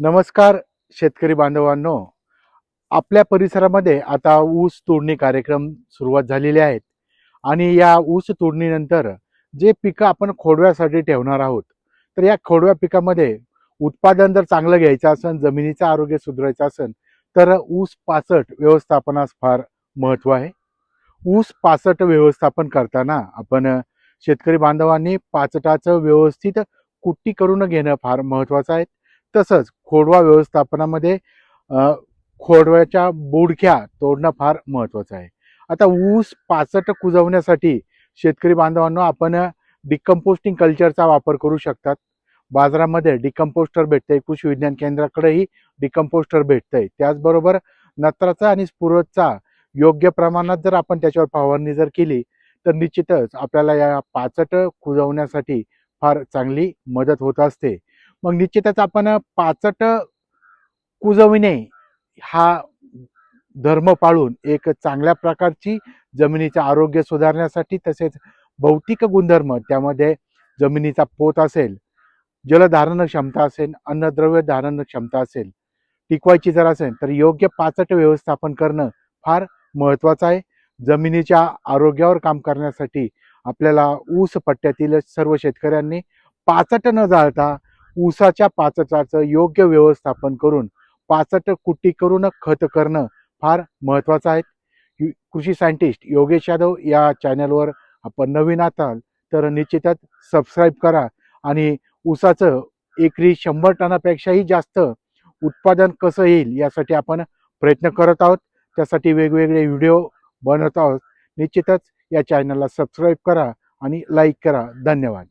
नमस्कार शेतकरी बांधवांनो. आपल्या परिसरामध्ये आता ऊस तोडणी कार्यक्रम सुरुवात झालेले आहेत. आणि या ऊस तोडणीनंतर जे पिकं आपण खोडव्यासाठी ठेवणार आहोत तर या खोडव्या पिकामध्ये उत्पादन जर चांगलं घ्यायचं असेल जमिनीचं आरोग्य सुधारायचं असेल तर ऊस पासट व्यवस्थापनास फार महत्त्व आहे. ऊस पासट व्यवस्थापन करताना आपण शेतकरी बांधवांनी पाचटाचं व्यवस्थित कुट्टी करून घेणं फार महत्त्वाचं आहे. तसंच खोडवा व्यवस्थापनामध्ये खोडव्याच्या बोडक्या तोडणं फार महत्त्वाचं आहे. आता ऊस पाचट कुजवण्यासाठी शेतकरी बांधवांना आपण डिकम्पोस्टिंग कल्चरचा वापर करू शकतात. बाजारामध्ये डिकम्पोस्टर भेटतंय कृषी विज्ञान केंद्राकडेही डिकम्पोस्टर भेटतंय. त्याचबरोबर नत्राचा आणि स्फुरदचा योग्य प्रमाणात जर आपण त्याच्यावर फवारणी जर केली तर निश्चितच आपल्याला या पाचट कुजवण्यासाठी फार चांगली मदत होत असते. मग निश्चितच आपण पाचट कुजविणे हा धर्म पाळून एक चांगल्या प्रकारची जमिनीचं आरोग्य सुधारण्यासाठी तसेच भौतिक गुणधर्म त्यामध्ये जमिनीचा पोत असेल जलधारण क्षमता असेल अन्नद्रव्य धारण क्षमता असेल टिकवायची जर असेल तर योग्य पाचट व्यवस्थापन करणं फार महत्त्वाचं आहे. जमिनीच्या आरोग्यावर काम करण्यासाठी आपल्याला ऊस पट्ट्यातील सर्व शेतकऱ्यांनी पाचट न जाळता ऊसाच्या पाचटाचं योग्य व्यवस्थापन करून पाचट कुट्टी करून खत करणं फार महत्त्वाचं आहे. कृषी सायंटिस्ट योगेश यादव या चॅनलवर आपण नवीन असाल तर निश्चितच सबस्क्राईब करा आणि ऊसाचं एकरी शंभर टनापेक्षाही जास्त उत्पादन कसं येईल यासाठी आपण प्रयत्न करत आहोत. त्यासाठी वेगवेगळे व्हिडिओ बनवत आहोत. निश्चितच या चॅनलला सबस्क्राईब करा आणि लाईक करा. धन्यवाद.